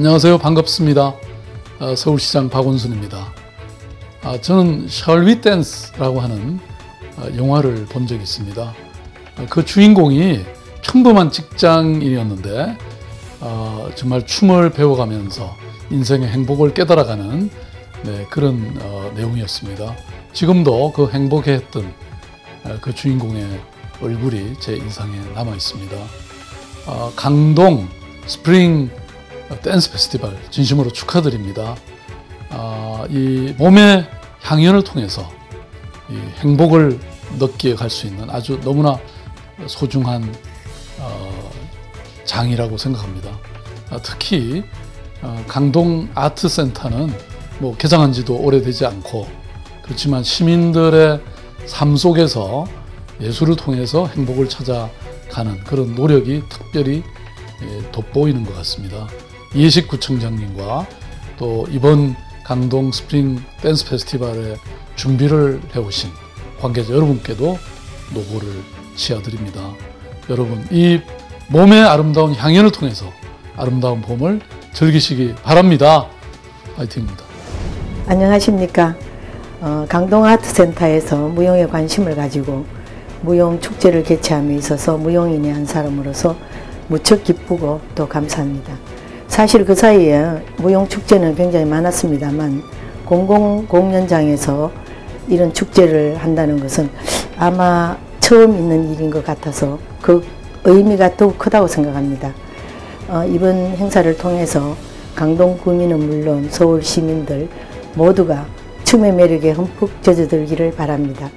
안녕하세요. 반갑습니다. 어, 서울시장 박원순입니다. 아, 저는 셜위 댄스라고 하는 어, 영화를 본 적이 있습니다. 어, 그 주인공이 평범한 직장인이었는데 어, 정말 춤을 배워가면서 인생의 행복을 깨달아가는 네, 그런 어, 내용이었습니다. 지금도 그 행복해했던 어, 그 주인공의 얼굴이 제 인상에 남아 있습니다. 어, 강동 스프링 댄스 페스티벌 진심으로 축하드립니다. 아, 이 몸의 향연을 통해서 이 행복을 느끼게 갈 수 있는 아주 너무나 소중한 어, 장이라고 생각합니다. 아, 특히 어, 강동 아트 센터는 뭐 개장한 지도 오래되지 않고 그렇지만 시민들의 삶 속에서 예술을 통해서 행복을 찾아가는 그런 노력이 특별히 예, 돋보이는 것 같습니다. 이해식 구청장님과 또 이번 강동 스프링 댄스 페스티벌의 준비를 해오신 관계자 여러분께도 노고를 치어드립니다. 여러분 이 몸의 아름다운 향연을 통해서 아름다운 봄을 즐기시기 바랍니다. 화이팅입니다. 안녕하십니까. 어, 강동 아트센터에서 무용에 관심을 가지고 무용 축제를 개최함에 있어서 무용인의 한 사람으로서 무척 기쁘고 또 감사합니다. 사실 그 사이에 무용 축제는 굉장히 많았습니다만 공공공연장에서 이런 축제를 한다는 것은 아마 처음 있는 일인 것 같아서 그 의미가 더욱 크다고 생각합니다. 어, 이번 행사를 통해서 강동 구민은 물론 서울 시민들 모두가 춤의 매력에 흠뻑 젖어들기를 바랍니다.